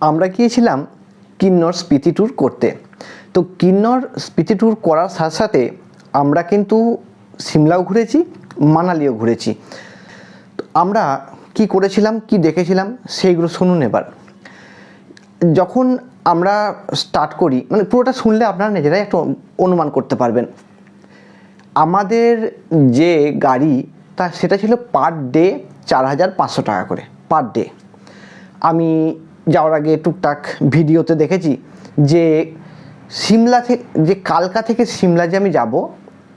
আমরা গিয়েছিলাম কিন্নর স্পিতি ট্যুর করতে। তো কিন্নর স্পিতি ট্যুর করার সাথে সাথে আমরা কিন্তু সিমলাও ঘুরেছি, মানালিও ঘুরেছি। তো আমরা কি করেছিলাম, কি দেখেছিলাম, সেইগুলো শুনুন এবার। যখন আমরা স্টার্ট করি মানে পুরোটা শুনলে আপনারা নিজেরাই একটু অনুমান করতে পারবেন। আমাদের যে গাড়ি, তা সেটা ছিল পার ডে চার হাজার পাঁচশো টাকা করে পার ডে আমি যাওয়ার আগে টুকটাক ভিডিওতে দেখেছি যে সিমলা থেকে যে কালকা থেকে সিমলা যে আমি যাব,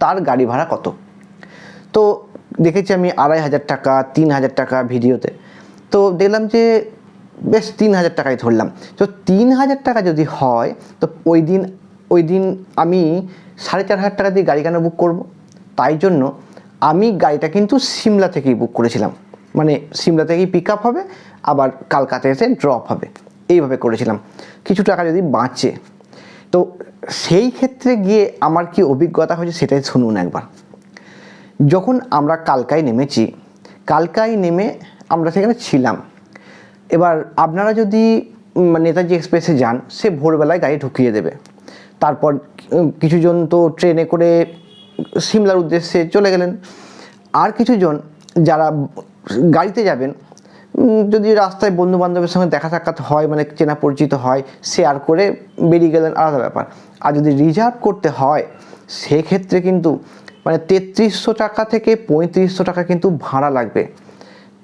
তার গাড়ি ভাড়া কত? তো দেখেছি আমি আড়াই হাজার টাকা, তিন হাজার টাকা ভিডিওতে। তো দেখলাম যে বেশ তিন হাজার টাকাই ধরলাম। তো তিন হাজার টাকা যদি হয়, তো ওই দিন ওই দিন আমি সাড়ে চার হাজার টাকা দিয়ে গাড়ি কেন বুক করব? তাই জন্য আমি গাড়িটা কিন্তু সিমলা থেকেই বুক করেছিলাম। মানে সিমলা থেকেই পিক আপ হবে আবার কালকাতা এসে ড্রপ হবে। এইভাবে করেছিলাম। কিছু টাকা যদি বাঁচে তো সেই ক্ষেত্রে গিয়ে আমার কি অভিজ্ঞতা হয়েছে সেটাই শুনুন একবার। যখন আমরা কালকায় নেমেছি কালকায় নেমে আমরা সেখানে ছিলাম। এবার আপনারা যদি উম, নেতাজি এক্সপ্রেসে যান সে ভোরবেলায় গাড়ি ঢুকিয়ে দেবে। তারপর কিছুজন তো ট্রেনে করে সিমলার উদ্দেশ্যে চলে গেলেন। আর কিছুজন যারা গাড়িতে যাবেন যদি রাস্তায় বন্ধু বান্ধবের সঙ্গে দেখা সাক্ষাৎ হয় মানে চেনা পরিচিত হয় শেয়ার করে বেরিয়ে গেলেন, আলাদা ব্যাপার। আর যদি রিজার্ভ করতে হয়, সেক্ষেত্রে কিন্তু মানে তেত্রিশশো টাকা থেকে পঁয়ত্রিশশো টাকা কিন্তু ভাড়া লাগবে।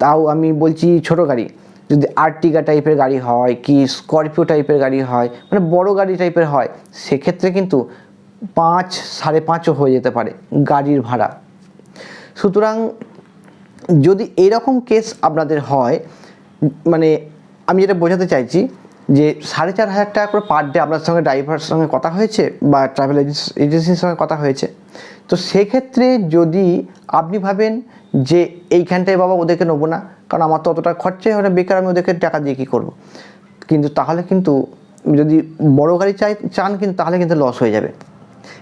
তাও আমি বলছি ছোট গাড়ি, যদি আর্টিগা টাইপের গাড়ি হয়, কি স্করপিও টাইপের গাড়ি হয় মানে বড় গাড়ি টাইপের হয়, সেক্ষেত্রে কিন্তু পাঁচ, সাড়ে পাঁচও হয়ে যেতে পারে গাড়ির ভাড়া। সুতরাং যদি এরকম কেস আপনাদের হয় মানে আমি যেটা বোঝাতে চাইছি যে সাড়ে চার হাজার টাকা করে পার ডে আপনার সঙ্গে ড্রাইভারের সঙ্গে কথা হয়েছে বা ট্রাভেল এজেন্সির সঙ্গে কথা হয়েছে। তো সেক্ষেত্রে যদি আপনি ভাবেন যে এইখানটায় বাবা ওদেরকে নেব না, কারণ আমার তো অতটা খরচাই হয় না, বেকার আমি ওদেরকে টাকা দিয়ে কী করব? কিন্তু তাহলে কিন্তু যদি বড় গাড়ি চাই, চান কিন্তু তাহলে কিন্তু লস হয়ে যাবে।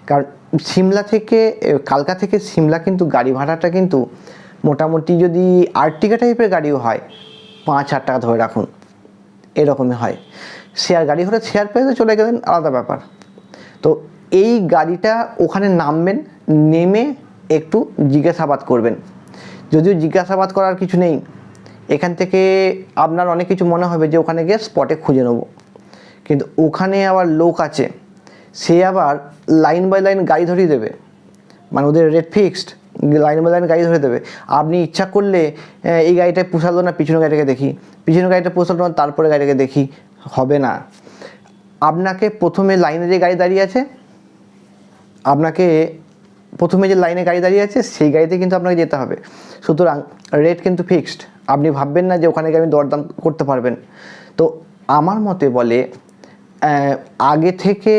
কারণ সিমলা থেকে, কালকা থেকে সিমলা কিন্তু গাড়ি ভাড়াটা কিন্তু মোটামুটি যদি আর্টিকা টাইপের গাড়িও হয়, পাঁচ হাজার টাকা ধরে রাখুন, এরকমই হয়। শেয়ার গাড়ি হলে শেয়ার পেয়ে চলে গেলেন, আলাদা ব্যাপার। তো এই গাড়িটা ওখানে নামবেন, নেমে একটু জিজ্ঞাসাবাদ করবেন। যদিও জিজ্ঞাসাবাদ করার কিছু নেই, এখান থেকে আপনার অনেক কিছু মনে হবে যে ওখানে গিয়ে স্পটে খুঁজে নেব। কিন্তু ওখানে আবার লোক আছে, সে আবার লাইন বাই লাইন গাড়ি ধরিয়ে দেবে। মানে ওদের rate fixed line by line গাড়ি ধরে দেবে। আপনি ইচ্ছা করলে এই গাড়িটা পোষালো না, পিছনের গাড়িটাকে দেখি। পিছনের গাড়িটা পোষালো না, তারপরে গাড়িটাকে দেখি। হবে না। আপনাকে প্রথমে লাইনে যে গাড়ি দাঁড়িয়ে আছে, আপনাকে প্রথমে যে লাইনে গাড়ি দাঁড়িয়ে আছে, সেই গাড়িতে কিন্তু আপনাকে যেতে হবে। সুতরাং রেট কিন্তু ফিক্সড আপনি ভাববেন না যে ওখানে গিয়ে আপনি দরদাম করতে পারবেন। তো আমার মতে বলে আগে থেকে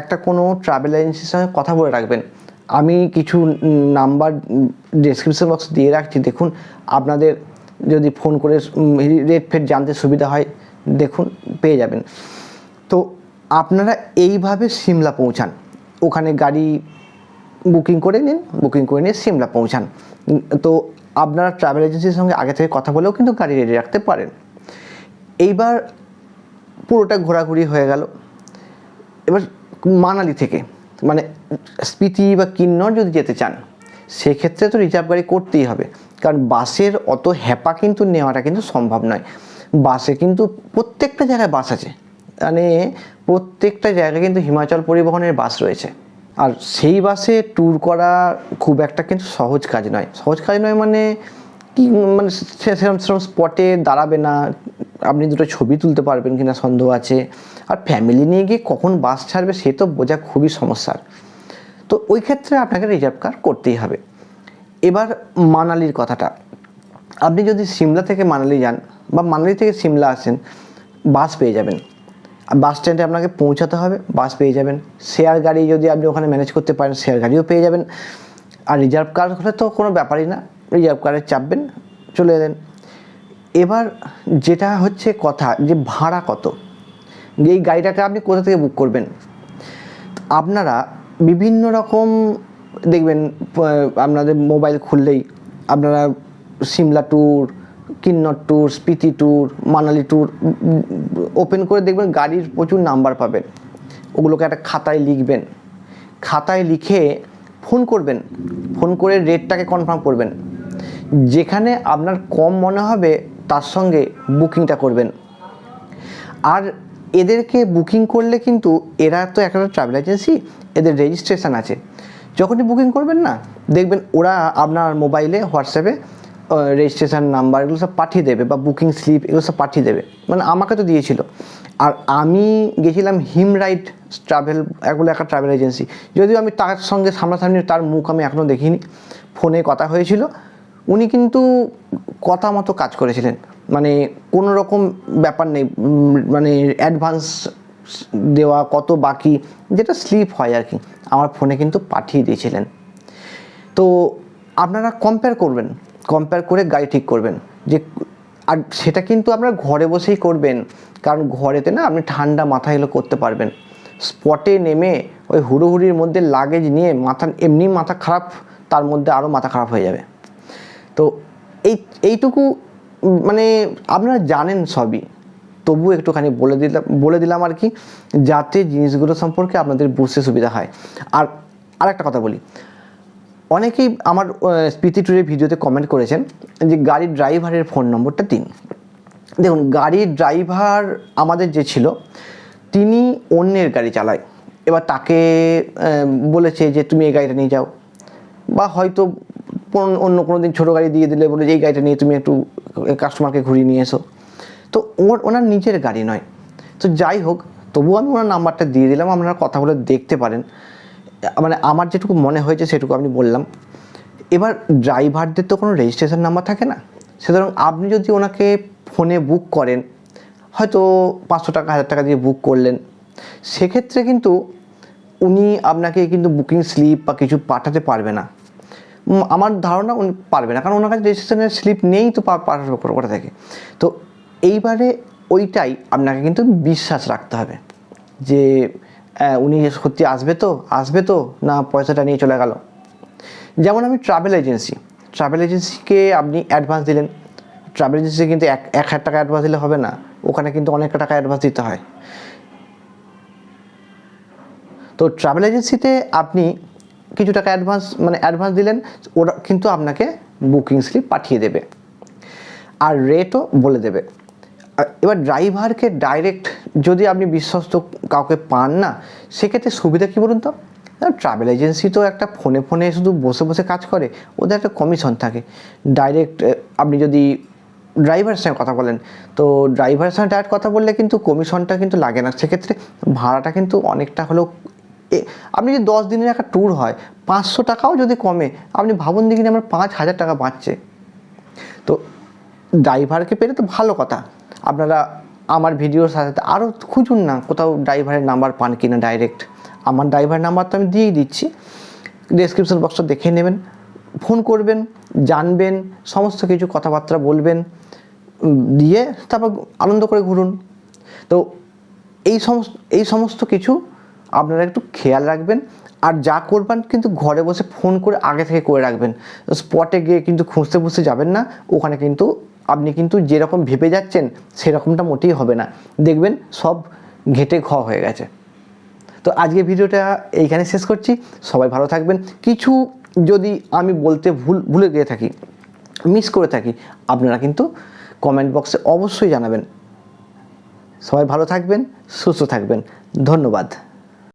একটা কোনো ট্রাভেল এজেন্সির সঙ্গে কথা বলে রাখবেন। আমি কিছু নাম্বার ডেসক্রিপশন বক্স দিয়ে রাখছি। দেখুন, আপনাদের যদি ফোন করে রেট ফেট জানতে সুবিধা হয়, দেখুন, পেয়ে যাবেন। তো আপনারা এইভাবে সিমলা পৌঁছান। ওখানে গাড়ি বুকিং করে নিন, বুকিং করে নিয়ে সিমলা পৌঁছান। তো আপনারা ট্রাভেল এজেন্সির সঙ্গে আগে থেকে কথা বলেও কিন্তু গাড়ি রেডি রাখতে পারেন। এইবার পুরোটা ঘোরাঘুরি হয়ে গেল। এবার মানালি থেকে। মানে স্পিতি বা কিন্নর যদি যেতে চান, সেক্ষেত্রে তো রিজার্ভ গাড়ি করতেই হবে। কারণ বাসের অত হ্যাপা কিন্তু নেওয়াটা কিন্তু সম্ভব নয়। বাসে কিন্তু প্রত্যেকটা জায়গায় বাস আছে। মানে প্রত্যেকটা জায়গায় কিন্তু হিমাচল পরিবহনের বাস রয়েছে। আর সেই বাসে ট্যুর করা খুব একটা কিন্তু সহজ কাজ নয়। সহজ কাজ নয় মানে কি মানে সেরকম সেরকম স্পটে দাঁড়াবে না। আপনি দুটো ছবি তুলতে পারবেন কিনা সন্দেহ আছে। আর ফ্যামিলি নিয়ে গিয়ে কখন বাস ছাড়বে সে তো বোঝা খুবই সমস্যার তো ওই ক্ষেত্রে আপনাকে রিজার্ভ কার করতেই হবে। এবার মানালির কথাটা। আপনি যদি সিমলা থেকে মানালি যান বা মানালি থেকে সিমলা আসেন বাস পেয়ে যাবেন। বাস স্ট্যান্ডে আপনাকে পৌঁছাতে হবে বাস পেয়ে যাবেন। শেয়ার গাড়ি যদি আপনি ওখানে ম্যানেজ করতে পারেন শেয়ার গাড়িও পেয়ে যাবেন। আর রিজার্ভ কার হলে তো কোনো ব্যাপারই না। রিজার্ভ কারে চাপবেন, চলে এলেন। এবার যেটা হচ্ছে কথা যে ভাড়া কত? যে এই গাড়িটাকে আপনি কোথা থেকে বুক করবেন? আপনারা বিভিন্ন রকম, দেখবেন আপনাদের মোবাইল খুললেই আপনারা Shimla tour Kinnaur tour Spiti tour Manali tour open করে দেখবেন গাড়ির প্রচুর নাম্বার পাবেন। ওগুলোকে একটা খাতায় লিখবেন। খাতায় লিখে ফোন করবেন। ফোন করে রেটটাকে কনফার্ম করবেন। যেখানে আপনার কম মনে হবে তার সঙ্গে বুকিংটা করবেন। আর এদেরকে বুকিং করলে কিন্তু এরা তো একটা ট্রাভেল এজেন্সি, এদের রেজিস্ট্রেশন আছে। যখনই বুকিং করবেন না, দেখবেন ওরা আপনার মোবাইলে, হোয়াটসঅ্যাপে রেজিস্ট্রেশন নাম্বার এগুলো সব পাঠিয়ে দেবে বা বুকিং স্লিপ এগুলো সব পাঠিয়ে দেবে। মানে আমাকে তো দিয়েছিল। আর আমি গেছিলাম হিম রাইড ট্রাভেল এগুলো একটা ট্রাভেল এজেন্সি যদিও আমি তার সঙ্গে সামনাসামনি তার মুখ আমি এখনও দেখিনি। ফোনে কথা হয়েছিল। উনি কিন্তু কথা মতো কাজ করেছিলেন। মানে কোনো রকম ব্যাপার নেই। মানে অ্যাডভান্স দেওয়া কত বাকি, যেটা স্লিপ হয় আর কি, আমার ফোনে কিন্তু পাঠিয়ে দিয়েছিলেন। তো আপনারা কম্পেয়ার করবেন কম্পেয়ার করে গাড়ি ঠিক করবেন। যে, আর সেটা কিন্তু আপনারা ঘরে বসেই করবেন। কারণ ঘরেতে না আপনি ঠান্ডা মাথা এগুলো করতে পারবেন। স্পটে নেমে ওই হুড়োহুড়ির মধ্যে লাগেজ নিয়ে মাথা, এমনি মাথা খারাপ, তার মধ্যে আরও মাথা খারাপ হয়ে যাবে। এই, এইটুকু মানে আপনারা জানেন সবই। তবু একটুখানি বলে দিলাম বলে দিলাম আর কি, যাতে জিনিসগুলো সম্পর্কে আপনাদের বুঝতে সুবিধা হয়। আর আর একটা কথা বলি। অনেকেই আমার স্পিতি ট্যুরের ভিডিওতে কমেন্ট করেছেন যে গাড়ির ড্রাইভারের ফোন নম্বরটা দিন দেখুন, গাড়ির ড্রাইভার আমাদের যে ছিল, তিনি অন্যের গাড়ি চালায়। এবার তাকে বলেছে যে তুমি এই গাড়িটা নিয়ে যাও। বা হয়তো কোন- অন্য কোনো দিন ছোটো গাড়ি দিয়ে দিলে বলে যে, এই গাড়িটা নিয়ে তুমি একটু কাস্টমারকে ঘুরিয়ে নিয়ে এসো। তো ওর, ওনার নিজের গাড়ি নয়। তো যাই হোক, তবুও আমি ওনার নাম্বারটা দিয়ে দিলাম, আপনারা কথা বলে দেখতে পারেন। মানে আমার যেটুকু মনে হয়েছে সেটুকু আমি বললাম। এবার ড্রাইভারদের তো কোনো রেজিস্ট্রেশন নাম্বার থাকে না। সুতরাং আপনি যদি ওনাকে ফোনে বুক করেন, হয়তো পাঁচশো টাকা, হাজার টাকা দিয়ে বুক করলেন। সেক্ষেত্রে কিন্তু উনি আপনাকে কিন্তু বুকিং স্লিপ বা কিছু পাঠাতে পারবে না। আমার ধারণা উনি পারবে না। কারণ ওনার কাছে রেজিস্ট্রেশনের স্লিপ নেই, তো পা- পাঠাবে করে করে থাকে। তো এইবারে ওইটাই আপনাকে কিন্তু বিশ্বাস রাখতে হবে যে উনি সত্যি আসবে তো আসবে তো, না পয়সাটা নিয়ে চলে গেল। যেমন আমি ট্রাভেল এজেন্সি ট্রাভেল এজেন্সিকে আপনি অ্যাডভান্স দিলেন। ট্রাভেল এজেন্সি কিন্তু এক এক হাজার টাকা অ্যাডভান্স দিলে হবে না। ওখানে কিন্তু অনেক টাকা অ্যাডভান্স দিতে হয়। তো ট্রাভেল এজেন্সিতে আপনি কিছু টাকা অ্যাডভান্স মানে অ্যাডভান্স দিলেন, ওরা কিন্তু আপনাকে বুকিং স্লিপ পাঠিয়ে দেবে। আর রেটও বলে দেবে। এবার ড্রাইভারকে ডাইরেক্ট যদি আপনি বিশ্বস্ত কাউকে পান না, সেক্ষেত্রে সুবিধা কী বলুন তো? ট্রাভেল এজেন্সি তো একটা ফোনে ফোনে শুধু বসে বসে কাজ করে, ওদের একটা কমিশন থাকে। ডাইরেক্ট আপনি যদি ড্রাইভারের সঙ্গে কথা বলেন, তো ড্রাইভারের সঙ্গে ডাইরেক্ট কথা বললে কিন্তু কমিশনটা কিন্তু লাগে না। সেক্ষেত্রে ভাড়াটা কিন্তু অনেকটা হলেও আপনি যদি দশ দিনের একটা ট্যুর হয়, পাঁচশো টাকাও যদি কমে, আপনি ভাবুন দেখিনি আমার পাঁচ হাজার টাকা বাঁচছে। তো ড্রাইভারকে পেলে তো ভালো কথা। আপনারা আমার ভিডিওর সাথে আরও খুঁজুন না, কোথাও ড্রাইভারের নাম্বার পান কিনা ডাইরেক্ট আমার ড্রাইভার নাম্বার তো আমি দিয়েই দিচ্ছি। ডেসক্রিপশন বক্সটা দেখে নেবেন ফোন করবেন, জানবেন, সমস্ত কিছু কথাবার্তা বলবেন দিয়ে তারপর আনন্দ করে ঘুরুন। তো এই সমস্ত এই সমস্ত কিছু আপনারা একটু খেয়াল রাখবেন। আর যা করবেন কিন্তু ঘরে বসে ফোন করে আগে থেকে করে রাখবেন। স্পটে গিয়ে কিন্তু খুঁজতে খুঁজতে যাবেন না। ওখানে কিন্তু আপনি কিন্তু যেরকম ভেবে যাচ্ছেন, সেরকমটা মোটেই হবে না। দেখবেন সব ঘেটে ঘ হয়ে গেছে। তো আজকে ভিডিওটা এইখানে শেষ করছি। সবাই ভালো থাকবেন। কিছু যদি আমি বলতে ভুল, ভুলে গিয়ে থাকি মিস করে থাকি, আপনারা কিন্তু কমেন্ট বক্সে অবশ্যই জানাবেন। সবাই ভালো থাকবেন, সুস্থ থাকবেন। ধন্যবাদ।